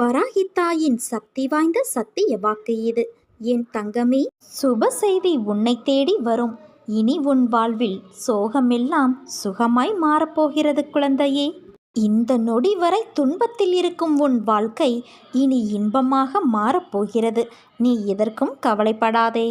வராகித்தாயின் சக்தி வாய்ந்த சத்திய வாக்கு இது. என் தங்கமே சுப செய்தி உன்னை தேடி வரும். இனி உன் வாழ்வில் சோகமெல்லாம் சுகமாய் மாறப்போகிறது குழந்தையே. இந்த நொடி வரை துன்பத்தில் இருக்கும் உன் வாழ்க்கை இனி இன்பமாக மாறப்போகிறது. நீ எதற்கும் கவலைப்படாதே.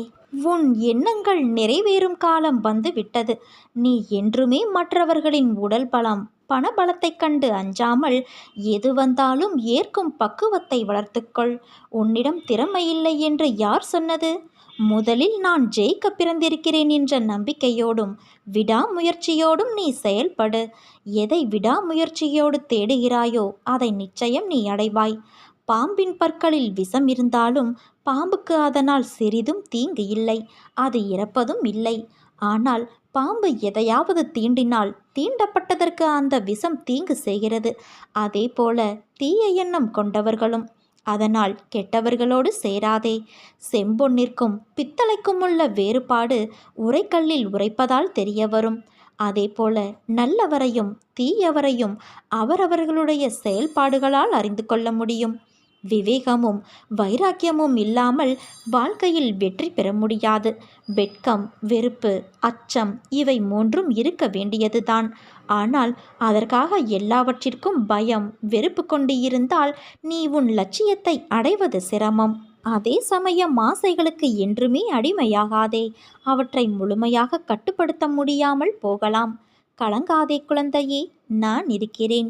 உன் எண்ணங்கள் நிறைவேறும் காலம் வந்து விட்டது நீ என்றுமே மற்றவர்களின் உடல் பலம் பணபலத்தைக் கண்டு அஞ்சாமல் எது வந்தாலும் ஏற்கும் பக்குவத்தை வளர்த்துக்கொள். உன்னிடம் திறமை இல்லை என்று யார் சொன்னது? முதலில் நான் ஜெயிக்க பிறந்திருக்கிறேன் என்ற நம்பிக்கையோடும் விடாமுயற்சியோடும் நீ செயல்படு. எதை விடாமுயற்சியோடு தேடுகிறாயோ அதை நிச்சயம் நீ அடைவாய். பாம்பின் பற்களில் விஷம் இருந்தாலும் பாம்புக்கு அதனால் சிறிதும் தீங்கு இல்லை. அது இறப்பதும் இல்லை. ஆனால் பாம்பு எதையாவது தீண்டினால் தீண்டப்பட்டதற்கு அந்த விஷம் தீங்கு செய்கிறது. அதே போல தீய எண்ணம் கொண்டவர்களும் அதனால் கெட்டவர்களோடு சேராதே. செம்பொன்னிற்கும் பித்தளைக்கும் உள்ள வேறுபாடு உரைக்கல்லில் உரைப்பதால் தெரிய வரும். அதேபோல நல்லவரையும் தீயவரையும் அவரவர்களுடைய செயல்பாடுகளால் அறிந்து கொள்ள முடியும். விவேகமும் வைராக்கியமும் இல்லாமல் வாழ்க்கையில் வெற்றி பெற முடியாது. வெட்கம் வெறுப்பு அச்சம் இவை மூன்றும் இருக்க வேண்டியதுதான். ஆனால் அதற்காக எல்லாவற்றிற்கும் பயம் வெறுப்பு கொண்டு இருந்தால் நீ உன் லட்சியத்தை அடைவது சிரமம். அதே சமயம் ஆசைகளுக்கு என்றுமே அடிமையாகாதே. அவற்றை முழுமையாக கட்டுப்படுத்த முடியாமல் போகலாம். கலங்காதே குழந்தையே நான் இருக்கிறேன்.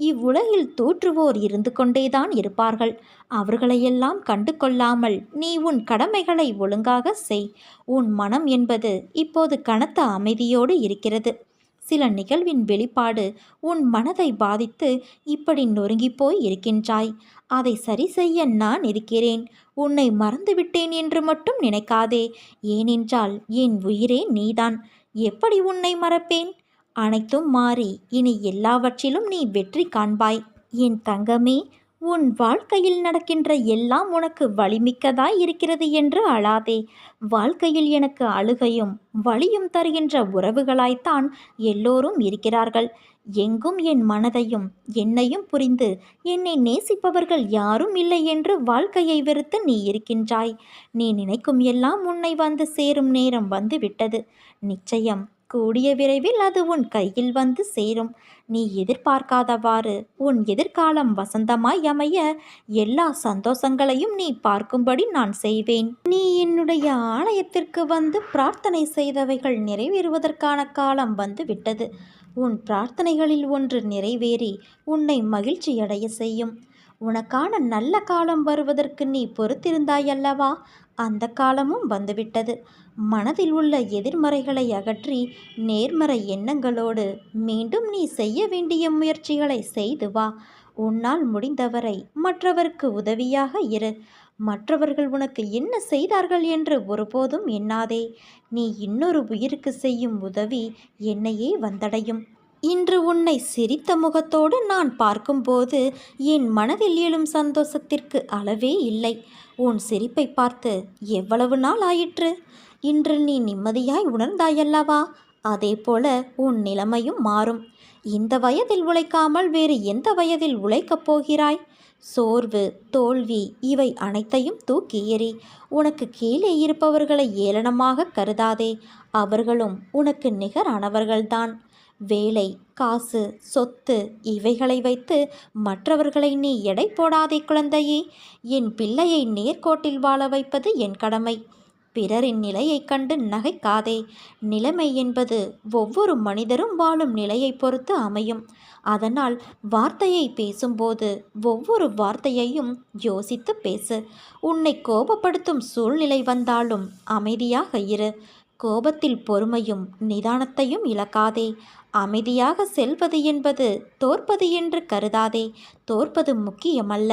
இவ்வுலகில் தோற்றுவோர் இருந்து கொண்டேதான் இருப்பார்கள். அவர்களையெல்லாம் கண்டு கொள்ளாமல் நீ உன் கடமைகளை ஒழுங்காக செய். உன் மனம் என்பது இப்போது கனத்த அமைதியோடு இருக்கிறது. சில நிகழ்வின் வெளிப்பாடு உன் மனதை பாதித்து இப்படி நொறுங்கிப்போய் இருக்கின்றாய். அதை சரி செய்ய நான் இருக்கிறேன். உன்னை மறந்துவிட்டேன் என்று மட்டும் நினைக்காதே. ஏனென்றால் என் உயிரே நீதான். எப்படி உன்னை மறப்பேன்? அனைத்தும் மாறி இனி எல்லாவற்றிலும் நீ வெற்றி காண்பாய். என் தங்கமே உன் வாழ்க்கையில் நடக்கின்ற எல்லாம் உனக்கு வலிமிக்கதாய் இருக்கிறது என்று அழாதே. வாழ்க்கையில் எனக்கு அழுகையும் வலியும் தருகின்ற உறவுகளாய்த்தான் எல்லோரும் இருக்கிறார்கள். எங்கும் என் மனதையும் என்னையும் புரிந்து என்னை நேசிப்பவர்கள் யாரும் இல்லை என்று வாழ்க்கையை வெறுத்து நீ இருக்கின்றாய். நீ நினைக்கும் எல்லாம் உன்னை வந்து சேரும் நேரம் வந்து விட்டது நிச்சயம் கூடிய விரைவில் அது உன் கையில் வந்து சேரும். நீ எதிர்பார்க்காதவாறு உன் எதிர்காலம் வசந்தமாய் அமைய எல்லா சந்தோஷங்களையும் நீ பார்க்கும்படி நான் செய்வேன். நீ என்னுடைய ஆலயத்திற்கு வந்து பிரார்த்தனை செய்தவைகள் நிறைவேறுவதற்கான காலம் வந்து விட்டது. உன் பிரார்த்தனைகளில் ஒன்று நிறைவேறி உன்னை மகிழ்ச்சியடைய செய்யும். உனக்கான நல்ல காலம் வருவதற்கு நீ பொறுத்திருந்தாயல்லவா? அந்த காலமும் வந்துவிட்டது. மனதில் உள்ள எதிர்மறைகளை அகற்றி நேர்மறை எண்ணங்களோடு மீண்டும் நீ செய்ய வேண்டிய முயற்சிகளை செய்து வா. உன்னால் முடிந்தவரை மற்றவருக்கு உதவியாக இரு. மற்றவர்கள் உனக்கு என்ன செய்தார்கள் என்று ஒருபோதும் எண்ணாதே. நீ இன்னொரு உயிருக்கு செய்யும் உதவி என்னையே வந்தடையும். இன்று உன்னை சிரித்த முகத்தோடு நான் பார்க்கும்போது என் மனதில் எழும் சந்தோஷத்திற்கு அளவே இல்லை. உன் சிரிப்பை பார்த்து எவ்வளவு நாள் ஆயிற்று? இன்று நீ நிம்மதியாய் உணர்ந்தாயல்லவா? அதே போல உன் நிலைமையும் மாறும். இந்த வயதில் உழைக்காமல் வேறு எந்த வயதில் உழைக்கப் போகிறாய்? சோர்வு தோல்வி இவை அனைத்தையும் தூக்கி எறி உனக்கு கீழே இருப்பவர்களை ஏளனமாக கருதாதே. அவர்களும் உனக்கு நிகரானவர்கள்தான். வேலை காசு சொத்து இவைகளை வைத்து மற்றவர்களை நீ எடை போடாதே குழந்தையே. என் பிள்ளையை நேர்கோட்டில் வாழ வைப்பது என் கடமை. பிறரின் நிலையைக் கண்டு நகைக்காதே. நிலைமை என்பது ஒவ்வொரு மனிதரும் வாழும் நிலையை பொறுத்து அமையும். அதனால் வார்த்தையை பேசும்போது ஒவ்வொரு வார்த்தையையும் யோசித்து பேசு. உன்னை கோபப்படுத்தும் சூழ்நிலை வந்தாலும் அமைதியாக இரு. கோபத்தில் பொறுமையும் நிதானத்தையும் இழக்காதே. அமைதியாக செல்வது என்பது தோற்பது என்று கருதாதே. தோற்பது முக்கியமல்ல.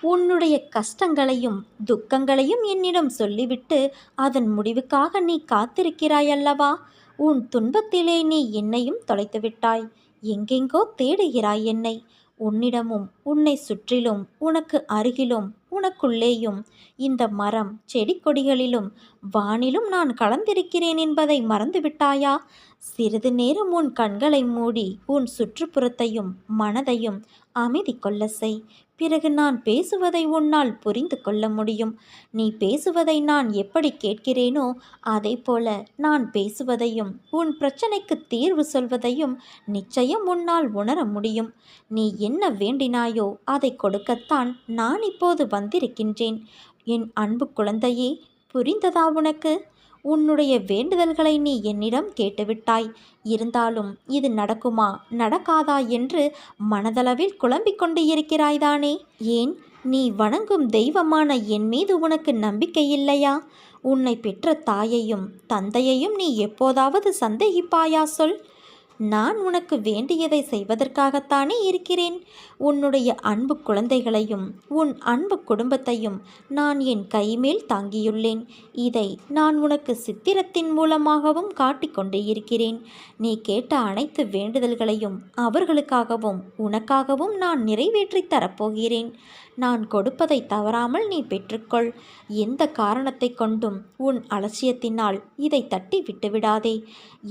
உன்னுடைய கஷ்டங்களையும் துக்கங்களையும் என்னிடம் சொல்லிவிட்டு அதன் முடிவுக்காக நீ காத்திருக்கிறாய் அல்லவா? உன் துன்பத்திலே நீ என்னையும் தொலைத்துவிட்டாய் எங்கெங்கோ தேடுகிறாய் என்னை. உன்னிடமும் உன்னை சுற்றிலும் உனக்கு அருகிலும் உனக்குள்ளேயும் இந்த மரம் செடி கொடிகளிலும் வானிலும் நான் கலந்திருக்கிறேன் என்பதை மறந்துவிட்டாயா? சிறிது நேரம் உன் கண்களை மூடி உன் சுற்றுப்புறத்தையும் மனதையும் அமைதி கொள்ள செய். பிறகு நான் பேசுவதை உன்னால் புரிந்து கொள்ள முடியும். நீ பேசுவதை நான் எப்படி கேட்கிறேனோ அதே போல நான் பேசுவதையும் உன் பிரச்சனைக்கு தீர்வு சொல்வதையும் நிச்சயம் உன்னால் உணர முடியும். நீ என்ன வேண்டினாயோ அதை கொடுக்கத்தான் நான் இப்போது வந்திருக்கின்றேன். என் அன்பு குழந்தையே புரிந்ததா உனக்கு? உன்னுடைய வேண்டுதல்களை நீ என்னிடம் கேட்டுவிட்டாய். இருந்தாலும் இது நடக்குமா? நடக்காதா என்று மனதளவில் குழம்பிக் கொண்டு இருக்கிறாய்தானே ஏன்? நீ வணங்கும் தெய்வமான என் மீது உனக்கு நம்பிக்கை இல்லையா? உன்னை பெற்ற தாயையும் தந்தையையும் நீ எப்போதாவது சந்தேகிப்பாயா சொல். நான் உனக்கு வேண்டியதை செய்வதற்காகத்தானே இருக்கிறேன்? உன்னுடைய அன்பு குழந்தைகளையும் உன் அன்பு குடும்பத்தையும் நான் என் கைமேல் தாங்கியுள்ளேன். இதை நான் உனக்கு சித்திரத்தின் மூலமாகவும் காட்டிக்கொண்டு இருக்கிறேன். நீ கேட்ட அனைத்து வேண்டுதல்களையும் அவர்களுக்காகவும் உனக்காகவும் நான் நிறைவேற்றி தரப்போகிறேன். நான் கொடுப்பதை தவறாமல் நீ பெற்றுக்கொள். எந்த காரணத்தை கொண்டும் உன் அலட்சியத்தினால் இதை தட்டி விட்டுவிடாதே.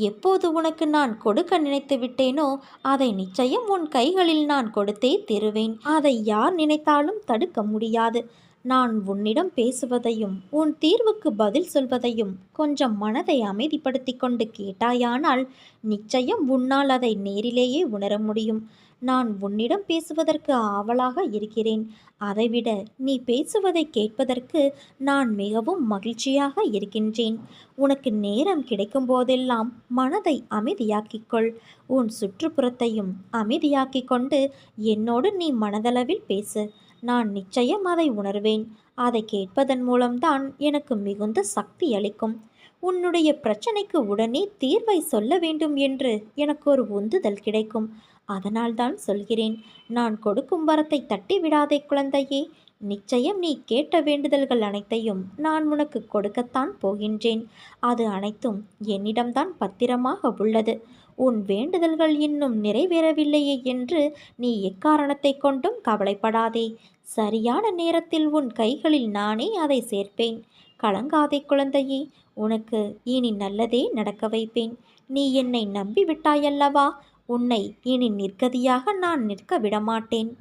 எப்போது உனக்கு நான் கொடுக்க நினைத்து விட்டேனோ அதை நிச்சயம் உன் கைகளில் நான் கொடுத்தே தருவேன். அதை யார் நினைத்தாலும் தடுக்க முடியாது. நான் உன்னிடம் பேசுவதையும் உன் தீர்வுக்கு பதில் சொல்வதையும் கொஞ்சம் மனதை அமைதிப்படுத்தி கொண்டு கேட்டாயானால் நிச்சயம் உன்னால் அதை நேரிலேயே உணர முடியும். நான் உன்னிடம் பேசுவதற்கு ஆவலாக இருக்கிறேன். அதைவிட நீ பேசுவதை கேட்பதற்கு நான் மிகவும் மகிழ்ச்சியாக இருக்கின்றேன். உனக்கு நேரம் கிடைக்கும் போதெல்லாம் மனதை அமைதியாக்கிக்கொள். உன் சுற்றுப்புறத்தையும் அமைதியாக்கிக் கொண்டு என்னோடு நீ மனதளவில் பேசு. நான் நிச்சயம் அதை உணர்வேன். அதை கேட்பதன் மூலம்தான் எனக்கு மிகுந்த சக்தி அளிக்கும். உன்னுடைய பிரச்சனைக்கு உடனே தீர்வை சொல்ல வேண்டும் என்று எனக்கு ஒரு உந்துதல் கிடைக்கும். அதனால்தான் சொல்கிறேன் நான் கொடுக்கும் வரத்தை தட்டி விடாதே குழந்தையே. நிச்சயம் நீ கேட்ட வேண்டுதல்கள் அனைத்தையும் நான் உனக்கு கொடுக்கத்தான் போகின்றேன். அது அனைத்தும் என்னிடம்தான் பத்திரமாக உள்ளது. உன் வேண்டுதல்கள் இன்னும் நிறைவேறவில்லையே என்று நீ எக்காரணத்தை கொண்டும் கவலைப்படாதே. சரியான நேரத்தில் உன் கைகளில் நானே அதை சேர்ப்பேன். கலங்காதே குழந்தையே உனக்கு இனி நல்லதே நடக்க வைப்பேன். நீ என்னை நம்பிவிட்டாயல்லவா? உன்னை இனி நிற்கதியாக நான் நிற்க விடமாட்டேன்.